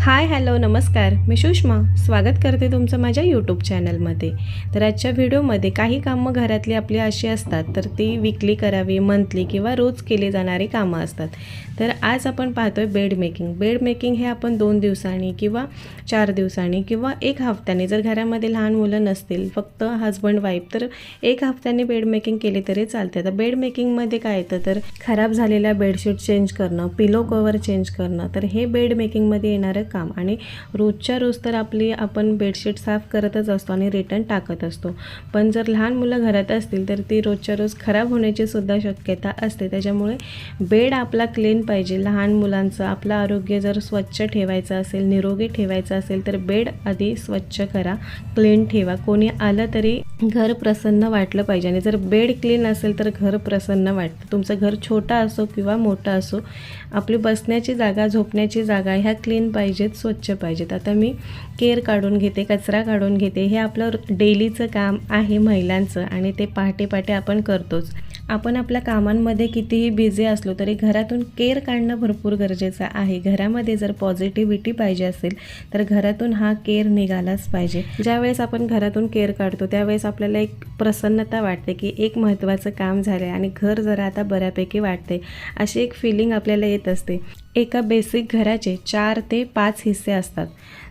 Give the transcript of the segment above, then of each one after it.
Hi hello नमस्कार. मी सुषमा. स्वागत करते तुमचं माझ्या यूट्यूब चॅनलमध्ये. तर आजच्या व्हिडिओमध्ये काही कामं घरातली आपली अशी असतात तर ती विकली करावी मंथली किंवा रोज केली जाणारी कामं असतात. तर आज आपण पाहतोय बेड मेकिंग बेड मेकिंग हे आपण दोन दिवसांनी किंवा चार दिवसांनी किंवा एक हफ्त्याने जर घरामध्ये लहान मुलं नसतील फक्त हजबंड वाईफ तर एक हफ्त्याने बेड मेकिंग केली तरी चालते तर बेड मेकिंगमध्ये काय येतं? तर खराब झालेल्या बेडशीट चेंज करणं पिलो कवर चेंज करणं. तर हे बेड मेकिंगमध्ये येणारं काम. आणि रोजच्या रोज तर आपली आपण बेडशीट साफ करतच असतो आणि रिटर्न टाकत असतो. पण जर लहान मुलं घरात असतील तर ती रोजच्या रोज खराब होण्याची सुद्धा शक्यता असते. त्याच्यामुळे बेड आपला क्लीन पाहिजे. लहान मुलांचं आपलं आरोग्य जर स्वच्छ ठेवायचं असेल निरोगी ठेवायचं असेल तर बेड आधी स्वच्छ करा क्लीन ठेवा. कोणी आलं तरी घर प्रसन्न वाटलं पाहिजे. आणि जर बेड क्लीन असेल तर घर प्रसन्न वाटतं. तुमचं घर छोटा असो किंवा मोठं असो आपली बसण्याची जागा झोपण्याची जागा ह्या क्लीन पाहिजेत स्वच्छ पाहिजेत. आता मी केअर काढून घेते कचरा काढून घेते. हे आपलं डेलीचं काम आहे महिलांचं आणि ते पहाटे पहाटे आपण करतोच. आपण आपल्या कामांमध्ये कितीही बिझी असलो तरी घरातून केअर काढणं भरपूर गरजेचं आहे. घरामध्ये जर पॉझिटिव्हिटी पाहिजे असेल तर घरातून हा केअर निघालाच पाहिजे. ज्यावेळेस आपण घरातून केअर काढतो त्यावेळेस आपल्याला एक प्रसन्नता वाटते की एक महत्त्वाचं काम झालं आहे आणि घर जरा आता बऱ्यापैकी वाटते अशी एक फिलिंग आपल्याला येत असते. एका बेसिक घराचे चार ते पाच हिस्से असतात.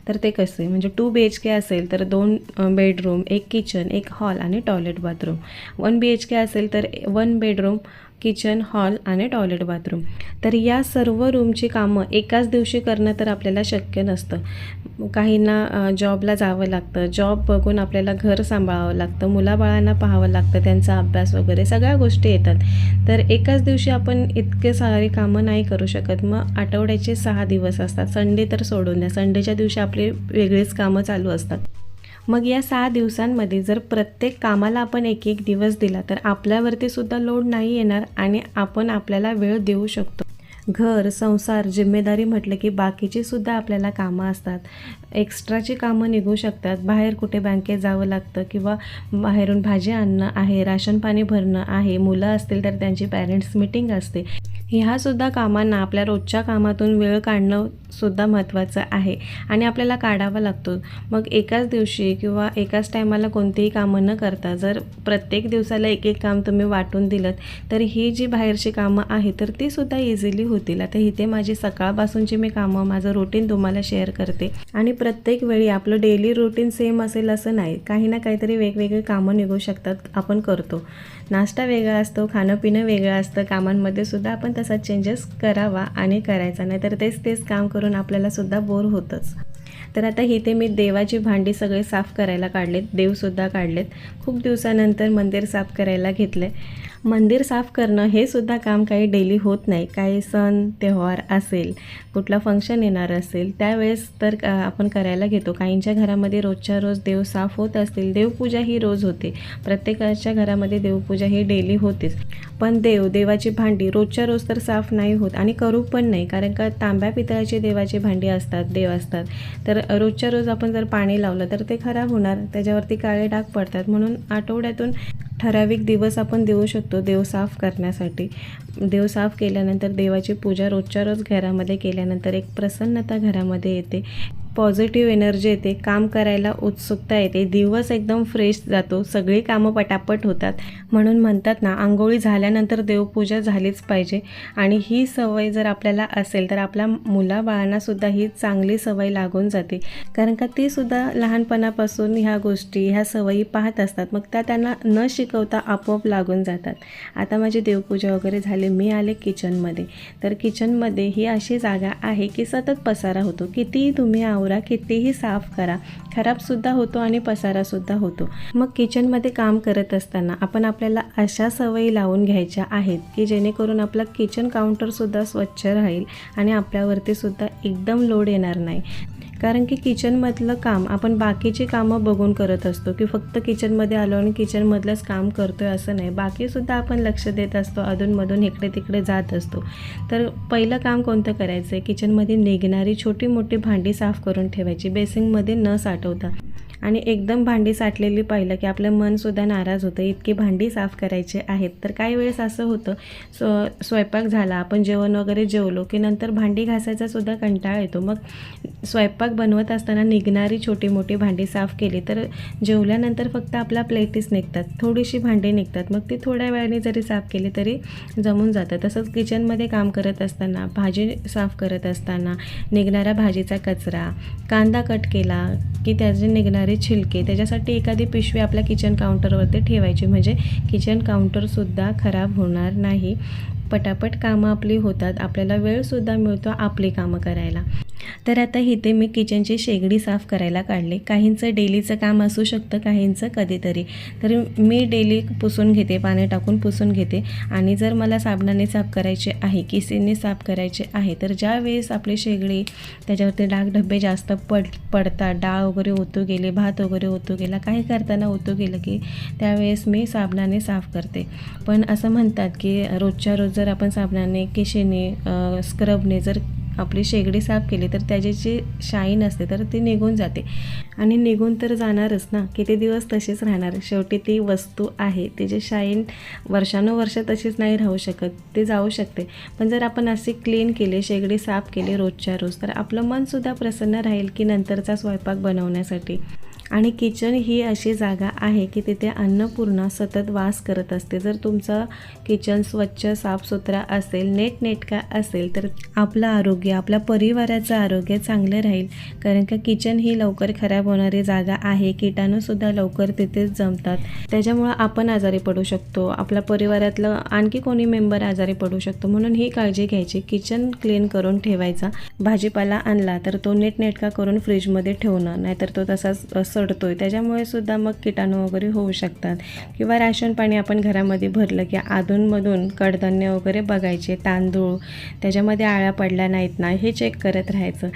तर ते कसे म्हणजे टू बी एच के असेल तर दोन बेडरूम एक किचन एक हॉल आणि toilet bathroom one B H K असेल तर वन बेडरूम किचन हॉल आणि टॉयलेट बाथरूम तर या सर्व रूमची कामं एकाच दिवशी करणं तर आपल्याला शक्य नसतं. काहींना जॉबला जावं लागतं. जॉब बघून आपल्याला घर सांभाळावं लागतं. मुलाबाळांना पाहावं लागतं. त्यांचा अभ्यास वगैरे सगळ्या गोष्टी येतात. तर एकाच दिवशी आपण इतके सारे कामं नाही करू शकत. मग आठवड्याचे सहा दिवस असतात. संडे तर सोडून द्या. संडेच्या दिवशी आपली वेगळीच कामं चालू असतात. मग या सहा दिवसांमध्ये जर प्रत्येक कामाला आपण एक एक दिवस दिला तर आपल्यावरती सुद्धा लोड नाही येणार आणि आपण आपल्याला वेळ देऊ शकतो. घर संसार जिम्मेदारी म्हटलं की बाकीची सुद्धा आपल्याला कामं असतात. एक्स्ट्राची कामं निघू शकतात. बाहेर कुठे बँकेत जावं लागतं किंवा बाहेरून भाजी आणणं आहे राशन पाणी भरणं आहे मुलं असतील तर त्यांची पॅरेंट्स मिटिंग असते. ह्यासुद्धा कामांना आपल्या रोजच्या कामातून वेळ काढणं सुद्धा महत्त्वाचं आहे आणि आपल्याला काढावा लागतो. मग एकाच दिवशी किंवा एकाच टायमाला कोणतेही कामं न करता जर प्रत्येक दिवसाला एक एक काम तुम्ही वाटून दिलं तर ही जी बाहेरची कामं आहे तर ती सुद्धा इझिली होतील. आता इथे माझी सकाळपासूनची मी कामं माझं रुटीन तुम्हाला शेअर करते. आणि प्रत्येक वेळी आपलं डेली रुटीन सेम असेल असं नाही. काही ना काहीतरी वेगवेगळे कामं निघू शकतात आपण करतो. नाश्ता वेगळा असतो खाणं पिणं वेगळं असतं कामांमध्ये सुद्धा आपण तसा चेंजेस करावा आणि करायचा. नाही तर तेच तेच काम करून आपल्याला सुद्धा बोर होतंच. तर आता इथे मी देवाची भांडी सगळे साफ करायला काढलेत देवसुद्धा काढलेत. खूप दिवसानंतर मंदिर साफ करायला घेतलं आहे मंदिर साफ करणं हे सुद्धा काम काही डेली होत नाही. काही सण त्यौहार असेल कुठला फंक्शन येणार असेल त्यावेळेस तर आपण करायला घेतो. काहींच्या घरामध्ये रोजच्या रोज देव साफ होत असतील देवपूजा ही रोज होते. प्रत्येकाच्या घरामध्ये देवपूजा ही डेली होतेच. पण देव देवाची भांडी रोजच्या रोज तर साफ नाही होत आणि करू पण नाही. कारण का तांब्या पितळाची देवाची भांडी असतात देव असतात. तर रोजच्या रोज आपण जर पाणी लावलं तर ते खराब होणार. त्याच्यावरती काळे डाग पडतात. म्हणून आठवड्यातून ठराविक दिवस आपण देऊ शकतो देव साफ करण्यासाठी. देव साफ केल्यानंतर देवाची पूजा रोजच्या रोज घरामध्ये केल्यानंतर एक प्रसन्नता घरामध्ये येते. पॉझिटिव्ह एनर्जी येते काम करायला उत्सुकता येते दिवस एकदम फ्रेश जातो सगळी कामं पटापट होतात. म्हणून म्हणतात ना आंघोळी झाल्यानंतर देवपूजा झालीच पाहिजे. आणि ही सवय जर आपल्याला असेल तर आपल्या मुलाबाळांनासुद्धा ही चांगली सवय लागून जाते. कारण का ती सुद्धा लहानपणापासून ह्या गोष्टी ह्या सवयी पाहत असतात. मग त्या त्यांना न शिकवता आपोआप लागून जातात. आता माझी देवपूजा वगैरे झाली मी आले किचनमध्ये तर किचनमध्ये ही अशी जागा आहे की सतत पसारा होतो. कितीही तुम्ही आवरा कितीही साफ करा. खराबसुद्धा होतो आणि पसारासुद्धा होतो. मग किचनमध्ये काम करत असताना आपण आपल्याला अशा सवयी लावून घ्यायच्या आहेत की जेणेकरून आपला किचन काउंटरसुद्धा स्वच्छ राहील आणि आपल्यावरती सुद्धा एकदम लोड येणार नाही. कारण की किचनमधलं काम आपण बाकीची कामं बघून करत असतो की फक्त किचनमध्ये आलो आणि किचनमधलंच काम करतो आहे असं नाही. बाकीसुद्धा आपण लक्ष देत असतो अधूनमधून इकडे तिकडे जात असतो. तर पहिलं काम कोणतं करायचं आहे किचनमध्ये निघणारी छोटी मोठी भांडी साफ करून ठेवायची बेसिंगमध्ये न साठवता. आणि एकदम भांडी साठलेली पाहिलं की आपलं मनसुद्धा नाराज होतं. इतकी भांडी साफ करायची आहेत. तर काही वेळेस असं होतं स्व स्वयंपाक झाला आपण जेवण वगैरे जेवलो की नंतर भांडी घासायचा सुद्धा कंटाळा येतो. मग स्वयंपाक बनवत असताना निघणारी छोटी मोठी भांडी साफ केली तर जेवल्यानंतर फक्त आपल्या प्लेटीस निघतात. थोडीशी भांडी निघतात. मग ती थोड्या वेळाने जरी साफ केली तरी जमून जातं. तसंच किचनमध्ये काम करत असताना भाजी साफ करत असताना निघणारा भाजीचा कचरा कांदा कट केला की त्याचे निघणारे छिलके त्याच्यासाठी एखादी पिशवी आपल्या किचन काउंटरवरती ठेवायची. म्हणजे किचन काउंटरसुद्धा खराब होणार नाही. पटापट कामं आपली होतात. आपल्याला वेळसुद्धा मिळतो आपली कामं करायला. तर आता इथे मी किचनची शेगडी साफ करायला काढले. काहींचं डेलीचं काम असू शकतं काहींचं कधीतरी. तर मी डेली पुसून घेते पाणी टाकून पुसून घेते. आणि जर मला साबणाने साफ करायचे आहे किसीने साफ करायचे आहे तर ज्या वेळेस आपली शेगडी त्याच्यावरती डाग डब्बे जास्त पड पडतात डाळ वगैरे ओतू गेले भात वगैरे ओतू गेला काही करताना ओतू गेलं की त्यावेळेस मी साबणाने साफ करते. पण असं म्हणतात की रोजच्या रोज जर आपण साबणाने केशेने स्क्रबने जर आपली शेगडी साफ केली तर त्याची जी शाईन असते तर ती निघून जाते. आणि निघून तर जाणारच ना. किती दिवस तशीच राहणार? शेवटी ती वस्तू आहे. तिची शाईन वर्षानुवर्ष तशीच नाही राहू शकत. ते जाऊ शकते. पण जर आपण अशी क्लीन केली शेगडी साफ केली रोजच्या रोज तर आपलं मनसुद्धा प्रसन्न राहील की नंतरचा स्वयंपाक बनवण्यासाठी. आणि किचन ही अशी जागा आहे की तिथे अन्नपूर्णा सतत वास करत असते. जर तुमचं किचन स्वच्छ साफसुथरा असेल नेटनेटका असेल तर आपलं आरोग्य आपल्या परिवाराचं आरोग्य चांगलं राहील. कारण का किचन ही लवकर खराब होणारी जागा आहे. किटाणूसुद्धा लवकर तिथेच जमतात. त्याच्यामुळं आपण आजारी पडू शकतो. आपल्या परिवारातलं आणखी कोणी मेंबर आजारी पडू शकतो. म्हणून ही काळजी घ्यायची. किचन क्लीन करून ठेवायचा. भाजीपाला आणला तर तो नेटनेटका करून फ्रीजमध्ये ठेवणं. नाहीतर तो तसाच सडतोय. त्याच्यामुळे सुद्धा मग किटाणू वगैरे होऊ शकतात. किंवा राशन पाणी आपण घरामध्ये भरलं की अधूनमधून कडधान्य वगैरे बघायचे तांदूळ त्याच्यामध्ये आळ्या पडल्या नाहीत ना हे चेक करत राहायचं.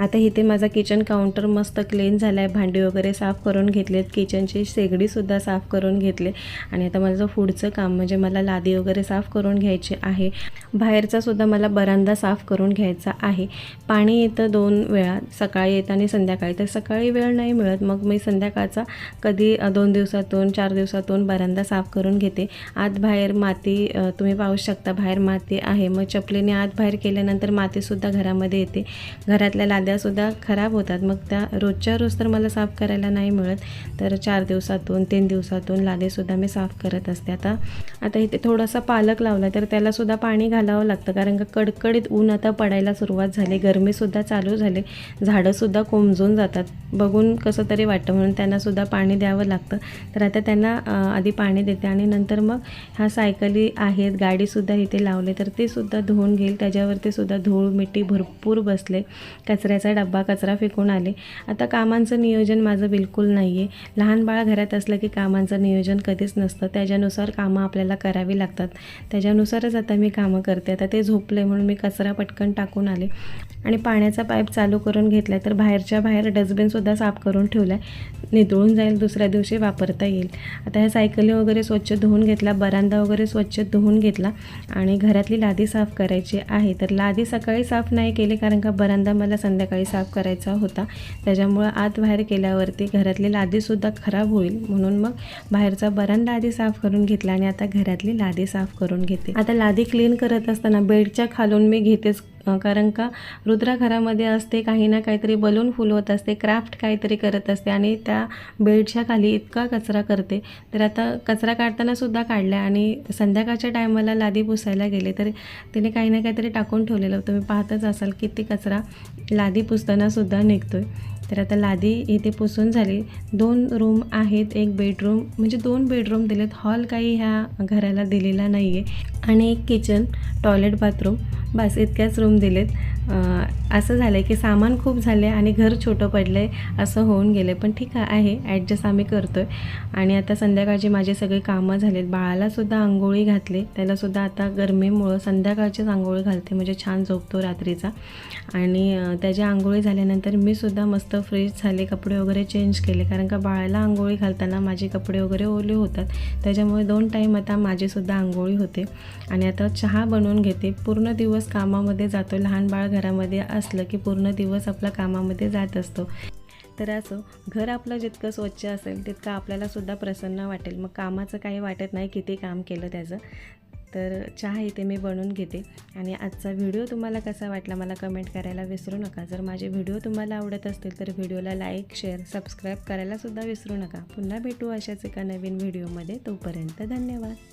आता इथे माझा किचन काउंटर मस्त क्लीन झाला आहे भांडी वगैरे साफ करून घेतलेत. किचनची शेगडीसुद्धा साफ करून घेतले. आणि आता माझं पुढचं काम म्हणजे मला लादी वगैरे साफ करून घ्यायची आहे. बाहेरचासुद्धा मला बरांदा साफ करून घ्यायचा आहे. पाणी येतं दोन वेळा सकाळी येतं आणि संध्याकाळी. तर सकाळी वेळ नाही मिळत. मग मी संध्याकाळचा कधी दोन दिवसातून चार दिवसातून बरांदा साफ करून घेते. आत बाहेर माती तुम्ही पाहू शकता बाहेर माती आहे. मग चपलीने आत बाहेर केल्यानंतर मातीसुद्धा घरामध्ये येते. घरातल्या लादी सुद्धा खराब होतात. मग त्या रोजच्या रोज तर मला साफ करायला नाही मिळत. तर चार दिवसातून तीन दिवसातून लादेसुद्धा मी साफ करत असते. आता आता इथे थोडासा पालक लावला तर त्यालासुद्धा पाणी घालावं लागतं. कारण का कडकडीत ऊन आता पडायला सुरुवात झाली. गरमीसुद्धा चालू झाली. झाडंसुद्धा कोमजून जातात. बघून कसं तरी वाटतं. म्हणून त्यांनासुद्धा पाणी द्यावं लागतं. तर आता त्यांना आधी पाणी देते आणि नंतर मग ह्या सायकली आहेत. गाडीसुद्धा इथे लावले. तर ते सुद्धा धुवून घेईल. त्याच्यावरती सुद्धा धूळ मिठी भरपूर बसले. कचऱ्या कचऱ्याचा डब्बा कचरा फेकून आले. आता कामांचं नियोजन माझं बिलकुल नाही आहे लहान बाळ घरात असलं की कामांचं नियोजन कधीच नसतं. त्याच्यानुसार कामं आपल्याला करावी लागतात. त्याच्यानुसारच आता मी कामं करते. आता ते झोपले म्हणून मी कचरा पटकन टाकून आले. आणि पाण्याचा पाईप चालू करून घेतला तर बाहेरच्या बाहेर डस्टबिनसुद्धा साफ करून ठेवला आहे नितळून जाईल दुसऱ्या दिवशी वापरता येईल. आता ह्या सायकली वगैरे स्वच्छ धुवून घेतला बरांदा वगैरे स्वच्छ धुवून घेतला आणि घरातली लादी साफ करायची आहे. तर लादी सकाळी साफ नाही केली कारण का बरांदा मला संध्याकाळी साफ करायचा होता. त्याच्यामुळं आत बाहेर केल्यावरती घरातली लादीसुद्धा खराब होईल. म्हणून मग बाहेरचा बरांदा आधी साफ करून घेतला आणि आता घरातली लादी साफ करून घेते. आता लादी क्लीन करत असताना बेडच्या खालून मी घेतेच कारण का रुद्रा घरामध्ये असते काही ना काहीतरी बलून फुलवत असते क्राफ्ट काहीतरी करत असते आणि त्या बेडच्या खाली इतका कचरा करते. तर आता कचरा काढताना सुद्धा काढला आणि संध्याकाळच्या टायमाला लादी पुसायला गेले तर तिने काही ना काहीतरी टाकून ठेवलेलं. तुम्ही पाहतच असाल किती कचरा लादी पुसतानासुद्धा निघतो आहे तर आता लादी इथे पुसून झाली. दोन रूम आहेत एक बेडरूम म्हणजे दोन बेडरूम दिलेत. हॉल काही ह्या घराला दिलेला नाही आहे आणि एक किचन टॉयलेट बाथरूम बस इतक्याच रूम दिलेत. असं झालं आहे की सामान खूप झाले आणि घर छोटं पडलं आहे असं होऊन गेलं पण ठीक आहे ॲडजस्ट आम्ही करतो आहे आणि आता संध्याकाळची माझे सगळे कामं झालेत. बाळालासुद्धा आंघोळी घातले. त्यालासुद्धा आता गरमीमुळं संध्याकाळचीच आंघोळी घालते. म्हणजे छान झोपतो रात्रीचा. आणि त्याची आंघोळी झाल्यानंतर मी सुद्धा मस्त फ्रेश झाले. कपडे वगैरे चेंज केले. कारण का बाळाला आंघोळी घालताना माझे कपडे वगैरे ओले होतात. त्याच्यामुळे दोन टाईम आता माझीसुद्धा आंघोळी होते. आणि आता चहा बनवून घेते. पूर्ण दिवस कामामध्ये जातो लहान बाळ घरामध्ये असलं की पूर्ण दिवस आपला कामामध्ये जात असतो. तर असं घर आपलं जितकं स्वच्छ असेल तितकं आपल्यालासुद्धा प्रसन्न वाटेल. मग कामाचं काही वाटत नाही किती काम केलं त्याचं. तर चहा इथे मी बनवून घेते. आणि आजचा व्हिडिओ तुम्हाला कसा वाटला मला कमेंट करायला विसरू नका. जर माझे व्हिडिओ तुम्हाला आवडत असतील तर व्हिडिओला लाईक शेअर सबस्क्राईब करायलासुद्धा विसरू नका. पुन्हा भेटू अशाच एका नवीन व्हिडिओमध्ये. तोपर्यंत धन्यवाद.